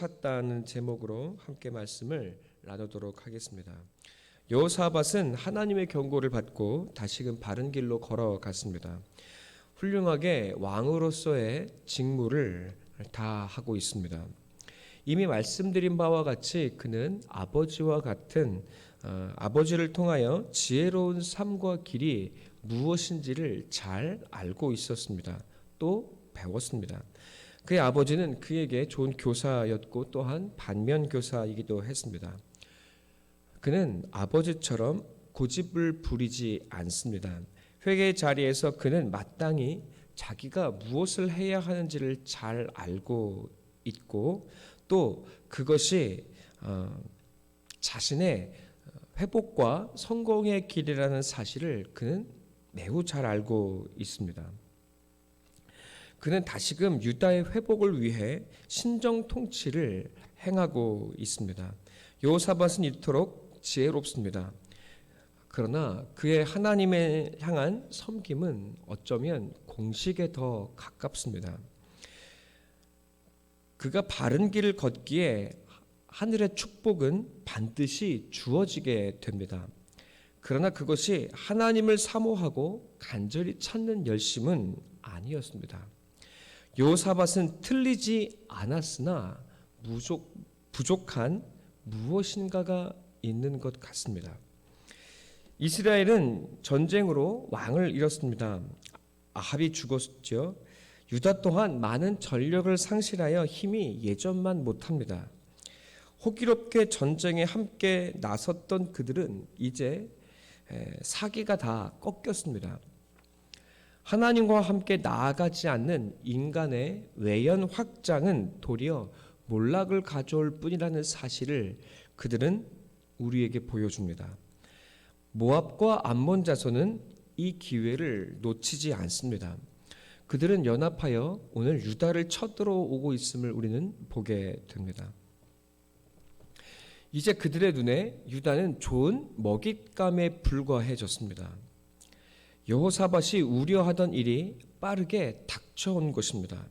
찾다는 제목으로 함께 말씀을 나누도록 하겠습니다. 여호사밧은 하나님의 경고를 받고 다시금 바른 길로 걸어갔습니다. 훌륭하게 왕으로서의 직무를 다 하고 있습니다. 이미 말씀드린 바와 같이 그는 아버지와 같은 어, 아버지를 통하여 지혜로운 삶과 길이 무엇인지를 잘 알고 있었습니다. 또 배웠습니다. 그의 아버지는 그에게 좋은 교사였고 또한 반면 교사이기도 했습니다. 그는 아버지처럼 고집을 부리지 않습니다. 회개 자리에서 그는 마땅히 자기가 무엇을 해야 하는지를 잘 알고 있고 또 그것이 어, 자신의 회복과 성공의 길이라는 사실을 그는 매우 잘 알고 있습니다. 그는 다시금 유다의 회복을 위해 신정 통치를 행하고 있습니다. 요사밧은 이토록 지혜롭습니다. 그러나 그의 하나님에 향한 섬김은 어쩌면 공식에 더 가깝습니다. 그가 바른 길을 걷기에 하늘의 축복은 반드시 주어지게 됩니다. 그러나 그것이 하나님을 사모하고 간절히 찾는 열심은 아니었습니다. 요사밧은 틀리지 않았으나 부족, 부족한 무엇인가가 있는 것 같습니다. 이스라엘은 전쟁으로 왕을 잃었습니다. 아합이 죽었죠. 유다 또한 많은 전력을 상실하여 힘이 예전만 못합니다. 호기롭게 전쟁에 함께 나섰던 그들은 이제 사기가 다 꺾였습니다. 하나님과 함께 나아가지 않는 인간의 외연 확장은 도리어 몰락을 가져올 뿐이라는 사실을 그들은 우리에게 보여줍니다. 모압과 암몬 자손은 이 기회를 놓치지 않습니다. 그들은 연합하여 오늘 유다를 쳐들어오고 있음을 우리는 보게 됩니다. 이제 그들의 눈에 유다는 좋은 먹잇감에 불과해졌습니다. 여호사밧이 우려하던 일이 빠르게 닥쳐온 것입니다.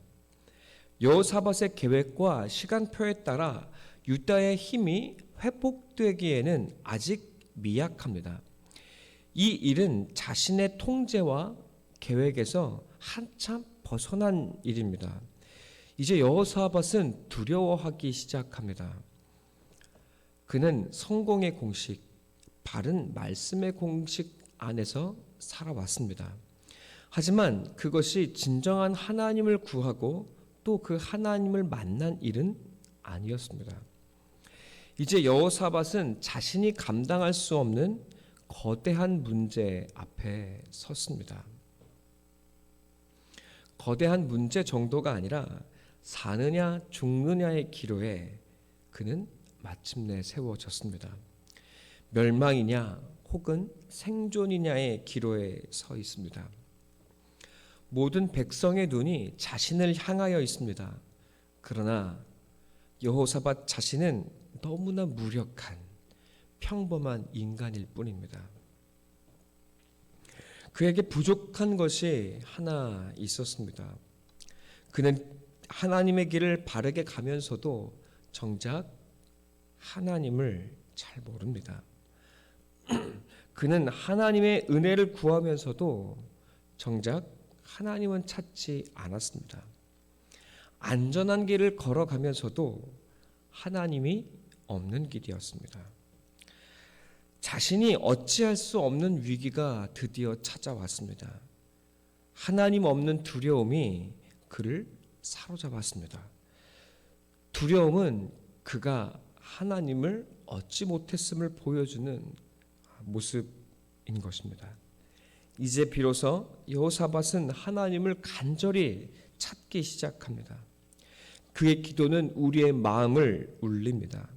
여호사밧의 계획과 시간표에 따라 유다의 힘이 회복되기에는 아직 미약합니다. 이 일은 자신의 통제와 계획에서 한참 벗어난 일입니다. 이제 여호사밧은 두려워하기 시작합니다. 그는 성공의 공식, 바른 말씀의 공식 안에서 살아왔습니다. 하지만 그것이 진정한 하나님을 구하고 또 그 하나님을 만난 일은 아니었습니다. 이제 여호사밧은 자신이 감당할 수 없는 거대한 문제 앞에 섰습니다. 거대한 문제 정도가 아니라 사느냐 죽느냐의 기로에 그는 마침내 세워졌습니다. 멸망이냐 혹은 생존이냐의 기로에 서 있습니다. 모든 백성의 눈이 자신을 향하여 있습니다. 그러나 여호사밧 자신은 너무나 무력한 평범한 인간일 뿐입니다. 그에게 부족한 것이 하나 있었습니다. 그는 하나님의 길을 바르게 가면서도 정작 하나님을 잘 모릅니다. 그는 하나님의 은혜를 구하면서도 정작 하나님은 찾지 않았습니다. 안전한 길을 걸어가면서도 하나님이 없는 길이었습니다. 자신이 어찌할 수 없는 위기가 드디어 찾아왔습니다. 하나님 없는 두려움이 그를 사로잡았습니다. 두려움은 그가 하나님을 얻지 못했음을 보여주는 모습인 것입니다. 이제 비로소 여호사밧은 하나님을 간절히 찾기 시작합니다. 그의 기도는 우리의 마음을 울립니다.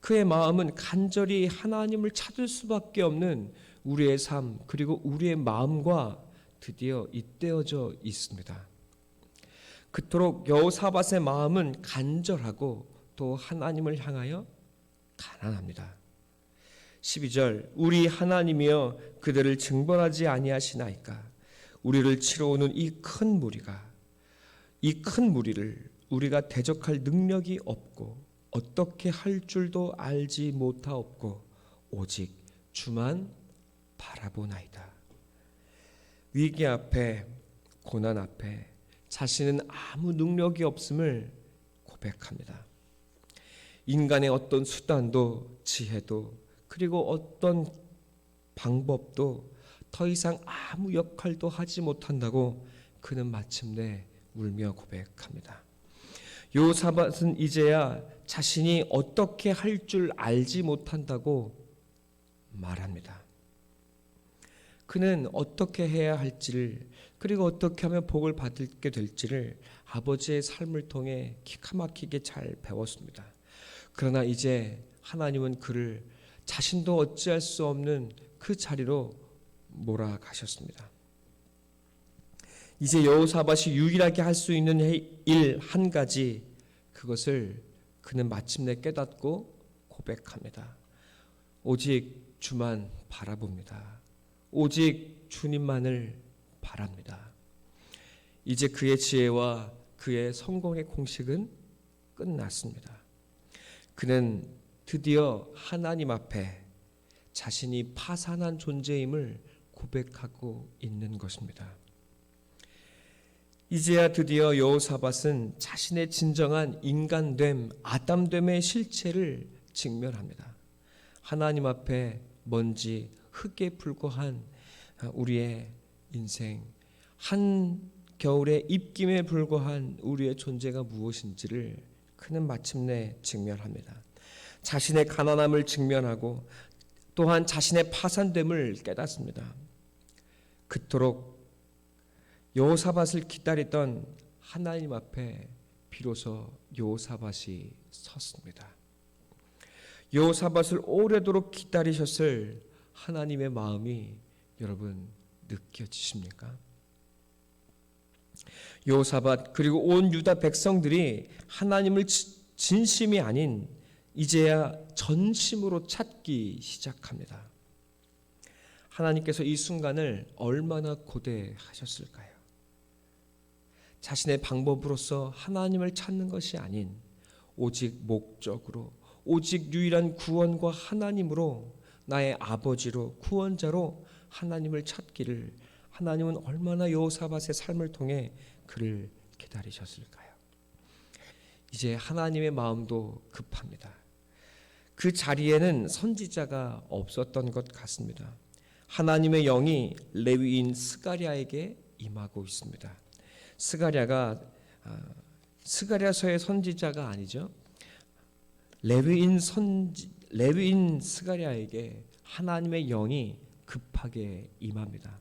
그의 마음은 간절히 하나님을 찾을 수밖에 없는 우리의 삶 그리고 우리의 마음과 드디어 잇대어져 있습니다. 그토록 여호사밧의 마음은 간절하고 또 하나님을 향하여 가난합니다. 12절 우리 하나님이여 그들을 증벌하지 아니하시나이까 우리를 치러오는 이 큰 무리가 이 큰 무리를 우리가 대적할 능력이 없고 어떻게 할 줄도 알지 못하옵고 오직 주만 바라보나이다. 위기 앞에 고난 앞에 자신은 아무 능력이 없음을 고백합니다. 인간의 어떤 수단도 지혜도 그리고 어떤 방법도 더 이상 아무 역할도 하지 못한다고 그는 마침내 울며 고백합니다. 요사밧은 이제야 자신이 어떻게 할 줄 알지 못한다고 말합니다. 그는 어떻게 해야 할지를 그리고 어떻게 하면 복을 받게 될지를 아버지의 삶을 통해 기가 막히게 잘 배웠습니다. 그러나 이제 하나님은 그를 자신도 어찌할 수 없는 그 자리로 몰아가셨습니다. 이제 여호사밧이 유일하게 할 수 있는 일 한 가지 그것을 그는 마침내 깨닫고 고백합니다. 오직 주만 바라봅니다. 오직 주님만을 바랍니다. 이제 그의 지혜와 그의 성공의 공식은 끝났습니다. 그는 드디어 하나님 앞에 자신이 파산한 존재임을 고백하고 있는 것입니다. 이제야 드디어 여호사밧은 자신의 진정한 인간됨, 아담됨의 실체를 직면합니다. 하나님 앞에 먼지, 흙에 불과한 우리의 인생, 한 겨울의 입김에 불과한 우리의 존재가 무엇인지를 그는 마침내 직면합니다. 자신의 가난함을 직면하고 또한 자신의 파산됨을 깨닫습니다. 그토록 여호사밧을 기다리던 하나님 앞에 비로소 여호사밧이 섰습니다. 여호사밧을 오래도록 기다리셨을 하나님의 마음이 여러분 느껴지십니까? 여호사밧 그리고 온 유다 백성들이 하나님을 진심이 아닌 이제야 전심으로 찾기 시작합니다. 하나님께서 이 순간을 얼마나 고대하셨을까요? 자신의 방법으로서 하나님을 찾는 것이 아닌 오직 목적으로 오직 유일한 구원과 하나님으로 나의 아버지로 구원자로 하나님을 찾기를 하나님은 얼마나 여호사밧의 삶을 통해 그를 기다리셨을까요? 이제 하나님의 마음도 급합니다. 그 자리에는 선지자가 없었던 것 같습니다. 하나님의 영이 레위인 스가랴에게 임하고 있습니다. 스가랴가 스가랴서의 선지자가 아니죠. 레위인 선지 레위인 스가랴에게 하나님의 영이 급하게 임합니다.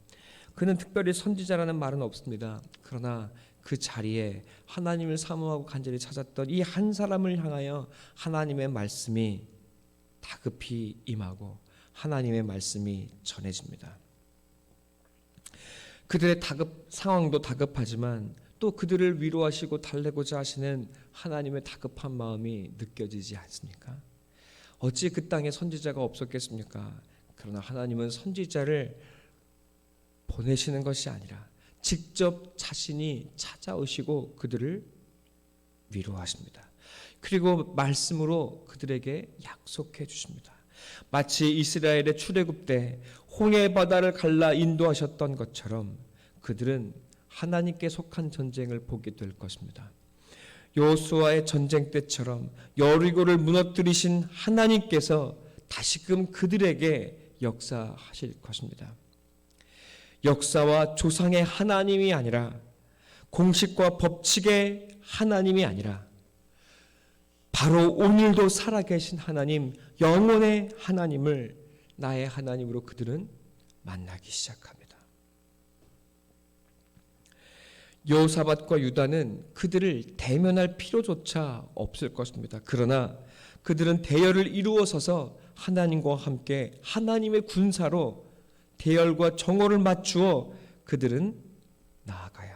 그는 특별히 선지자라는 말은 없습니다. 그러나 그 자리에 하나님을 사모하고 간절히 찾았던 이 한 사람을 향하여 하나님의 말씀이 다급히 임하고 하나님의 말씀이 전해집니다. 그들의 다급 상황도 다급하지만 또 그들을 위로하시고 달래고자 하시는 하나님의 다급한 마음이 느껴지지 않습니까? 어찌 그 땅에 선지자가 없었겠습니까? 그러나 하나님은 선지자를 보내시는 것이 아니라 직접 자신이 찾아오시고 그들을 위로하십니다. 그리고 말씀으로 그들에게 약속해 주십니다. 마치 이스라엘의 출애굽 때 홍해 바다를 갈라 인도하셨던 것처럼 그들은 하나님께 속한 전쟁을 보게 될 것입니다. 요수아의 전쟁 때처럼 여리고를 무너뜨리신 하나님께서 다시금 그들에게 역사하실 것입니다. 역사와 조상의 하나님이 아니라 공식과 법칙의 하나님이 아니라 바로 오늘도 살아계신 하나님, 영원의 하나님을 나의 하나님으로 그들은 만나기 시작합니다. 여호사밧과 유다는 그들을 대면할 필요조차 없을 것입니다. 그러나 그들은 대열을 이루어서서 하나님과 함께 하나님의 군사로 대열과 정오를 맞추어 그들은 나아가야.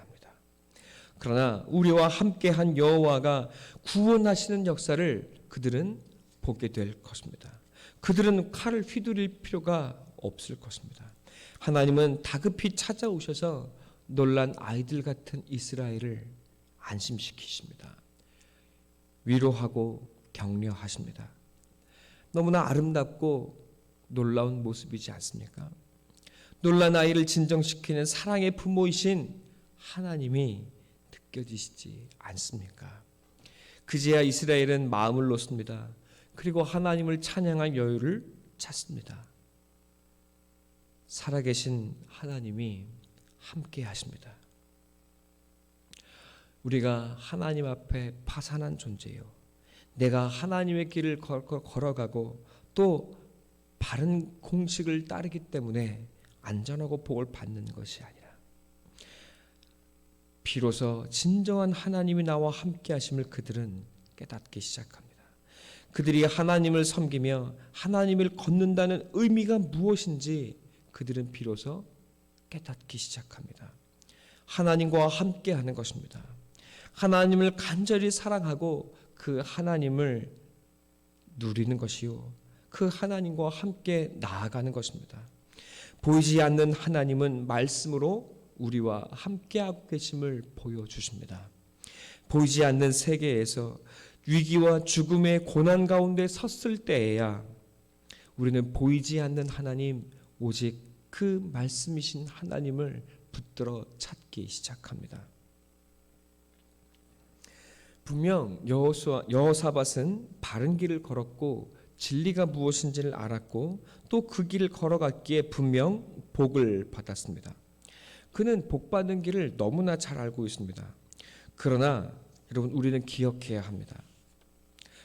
그러나 우리와 함께한 여호와가 구원하시는 역사를 그들은 보게 될 것입니다. 그들은 칼을 휘두를 필요가 없을 것입니다. 하나님은 다급히 찾아오셔서 놀란 아이들 같은 이스라엘을 안심시키십니다. 위로하고 격려하십니다. 너무나 아름답고 놀라운 모습이지 않습니까? 놀란 아이를 진정시키는 사랑의 부모이신 하나님이 느껴지시지 않습니까? 그제야 이스라엘은 마음을 놓습니다. 그리고 하나님을 찬양할 여유를 찾습니다. 살아계신 하나님이 함께 하십니다. 우리가 하나님 앞에 파산한 존재요. 내가 하나님의 길을 걸어가고 또 바른 공식을 따르기 때문에 안전하고 복을 받는 것이 아니라 비로소 진정한 하나님이 나와 함께 하심을 그들은 깨닫기 시작합니다. 그들이 하나님을 섬기며 하나님을 걷는다는 의미가 무엇인지 그들은 비로소 깨닫기 시작합니다. 하나님과 함께 하는 것입니다. 하나님을 간절히 사랑하고 그 하나님을 누리는 것이요. 그 하나님과 함께 나아가는 것입니다. 보이지 않는 하나님은 말씀으로 우리와 함께하고 계심을 보여주십니다. 보이지 않는 세계에서 위기와 죽음의 고난 가운데 섰을 때에야 우리는 보이지 않는 하나님, 오직 그 말씀이신 하나님을 붙들어 찾기 시작합니다. 분명 여호수아 여호사밧은 바른 길을 걸었고 진리가 무엇인지를 알았고 또 그 길을 걸어갔기에 분명 복을 받았습니다. 그는 복 받는 길을 너무나 잘 알고 있습니다. 그러나 여러분 우리는 기억해야 합니다.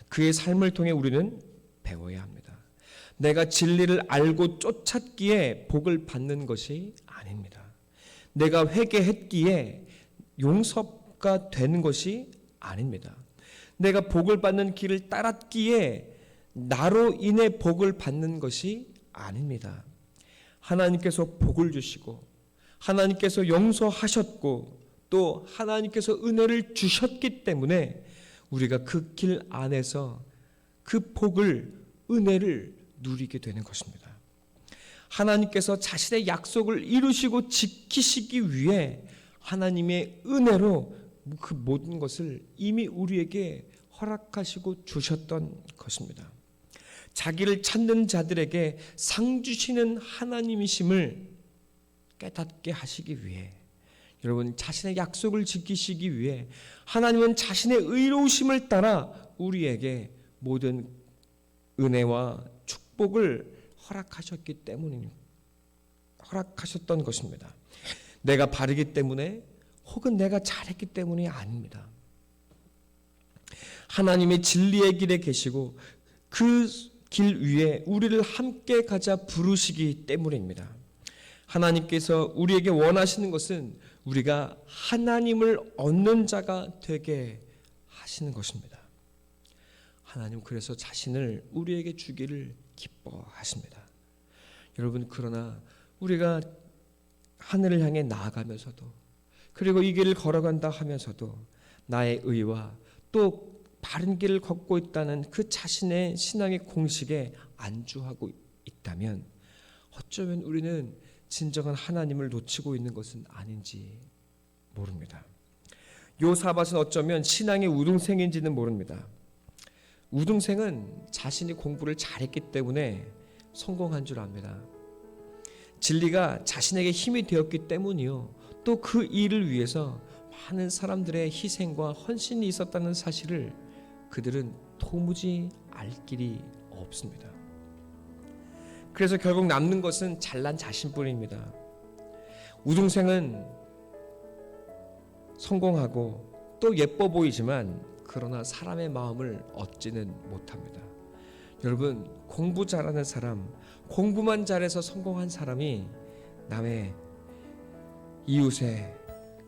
그의 삶을 통해 우리는 배워야 합니다. 내가 진리를 알고 쫓았기에 복을 받는 것이 아닙니다. 내가 회개했기에 용서가 되는 것이 아닙니다. 내가 복을 받는 길을 따랐기에 나로 인해 복을 받는 것이 아닙니다. 하나님께서 복을 주시고 하나님께서 용서하셨고 또 하나님께서 은혜를 주셨기 때문에 우리가 그 길 안에서 그 복을 은혜를 누리게 되는 것입니다. 하나님께서 자신의 약속을 이루시고 지키시기 위해 하나님의 은혜로 그 모든 것을 이미 우리에게 허락하시고 주셨던 것입니다. 자기를 찾는 자들에게 상 주시는 하나님이심을 깨닫게 하시기 위해 여러분 자신의 약속을 지키시기 위해 하나님은 자신의 의로우심을 따라 우리에게 모든 은혜와 축복을 허락하셨기 때문입니다. 허락하셨던 것입니다. 내가 바르기 때문에 혹은 내가 잘했기 때문이 아닙니다. 하나님의 진리의 길에 계시고 그 길 위에 우리를 함께 가자 부르시기 때문입니다. 하나님께서 우리에게 원하시는 것은 우리가 하나님을 얻는 자가 되게 하시는 것입니다. 하나님 그래서 자신을 우리에게 주기를 기뻐하십니다. 여러분 그러나 우리가 하늘을 향해 나아가면서도 그리고 이 길을 걸어간다 하면서도 나의 의와 또 바른 길을 걷고 있다는 그 자신의 신앙의 공식에 안주하고 있다면 어쩌면 우리는 진정한 하나님을 놓치고 있는 것은 아닌지 모릅니다. 요사밧은 어쩌면 신앙의 우등생인지는 모릅니다. 우등생은 자신이 공부를 잘했기 때문에 성공한 줄 압니다. 진리가 자신에게 힘이 되었기 때문이요. 또 그 일을 위해서 많은 사람들의 희생과 헌신이 있었다는 사실을 그들은 도무지 알 길이 없습니다. 그래서 결국 남는 것은 잘난 자신뿐입니다. 우등생은 성공하고 또 예뻐 보이지만 그러나 사람의 마음을 얻지는 못합니다. 여러분 공부 잘하는 사람, 공부만 잘해서 성공한 사람이 남의 이웃에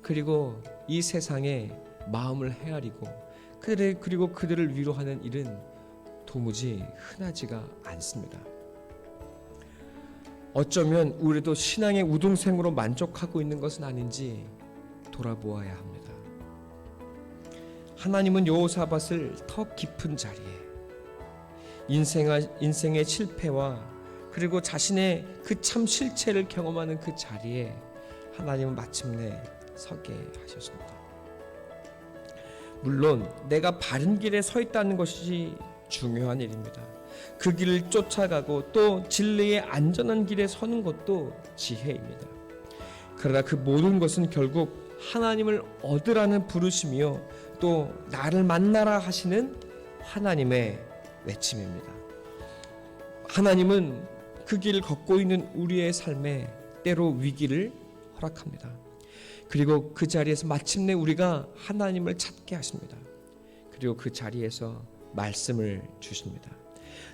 그리고 이 세상에 마음을 헤아리고 그들 그리고 그들을 위로하는 일은 도무지 흔하지가 않습니다. 어쩌면 우리도 신앙의 우등생으로 만족하고 있는 것은 아닌지 돌아보아야 합니다. 하나님은 여호사밧을 더 깊은 자리에 인생의 인생의 실패와 그리고 자신의 그 참 실체를 경험하는 그 자리에 하나님은 마침내 서게 하셨습니다. 물론 내가 바른 길에 서 있다는 것이 중요한 일입니다. 그 길을 쫓아가고 또 진리의 안전한 길에 서는 것도 지혜입니다. 그러나 그 모든 것은 결국 하나님을 얻으라는 부르심이요 또 나를 만나라 하시는 하나님의 외침입니다. 하나님은 그 길을 걷고 있는 우리의 삶에 때로 위기를 허락합니다. 그리고 그 자리에서 마침내 우리가 하나님을 찾게 하십니다. 그리고 그 자리에서 말씀을 주십니다.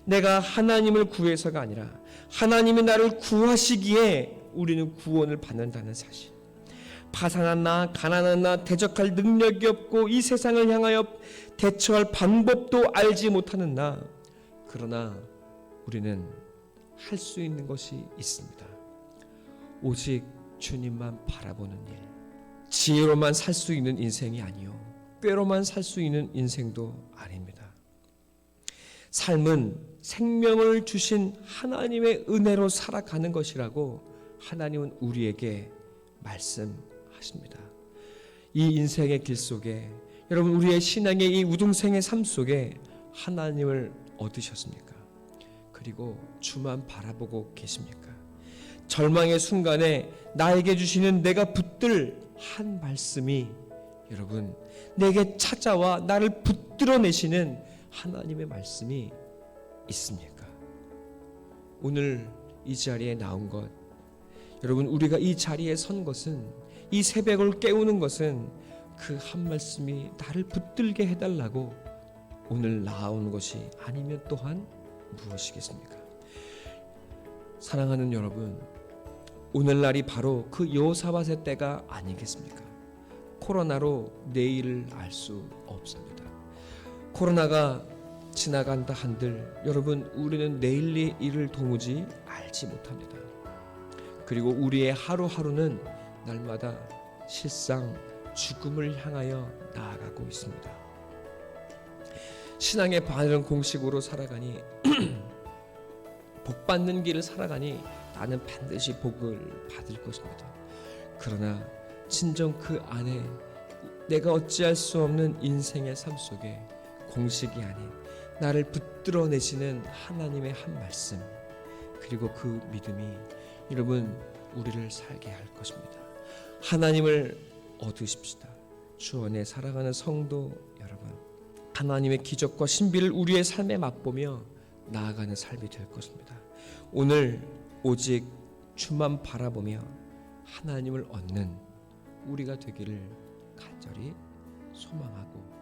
내가 하나님을 구해서가 아니라 하나님이 나를 구하시기에 우리는 구원을 받는다는 사실. 파산한 나, 가난한 나, 대적할 능력이 없고 이 세상을 향하여 대처할 방법도 알지 못하는 나. 그러나 우리는 할 수 있는 것이 있습니다. 오직 주님만 바라보는 일. 지혜로만 살 수 있는 인생이 아니요. 꾀로만 살 수 있는 인생도 아닙니다. 삶은 생명을 주신 하나님의 은혜로 살아가는 것이라고 하나님은 우리에게 말씀하십니다. 이 인생의 길 속에 여러분 우리의 신앙의 이 우등생의 삶 속에 하나님을 얻으셨습니까? 그리고 주만 바라보고 계십니까? 절망의 순간에 나에게 주시는 내가 붙들 한 말씀이 여러분 내게 찾아와 나를 붙들어 내시는 하나님의 말씀이 있습니까? 오늘 이 자리에 나온 것 여러분 우리가 이 자리에 선 것은 이 새벽을 깨우는 것은 그 한 말씀이 나를 붙들게 해달라고 오늘 나온 것이 아니면 또한 무엇이겠습니까? 사랑하는 여러분, 오늘날이 바로 그 여호사밧의 때가 아니겠습니까? 코로나로 내일을 알 수 없습니다. 코로나가 지나간다 한들 여러분 우리는 내일의 일을 도무지 알지 못합니다. 그리고 우리의 하루하루는 날마다 실상 죽음을 향하여 나아가고 있습니다. 신앙의 바른 공식으로 살아가니 복 받는 길을 살아가니 나는 반드시 복을 받을 것입니다. 그러나 진정 그 안에 내가 어찌할 수 없는 인생의 삶 속에 공식이 아닌 나를 붙들어 내시는 하나님의 한 말씀 그리고 그 믿음이 여러분 우리를 살게 할 것입니다. 하나님을 얻으십시다. 주 안에 살아가는 성도 여러분 하나님의 기적과 신비를 우리의 삶에 맛보며 나아가는 삶이 될 것입니다. 오늘 오직 주만 바라보며 하나님을 얻는 우리가 되기를 간절히 소망하고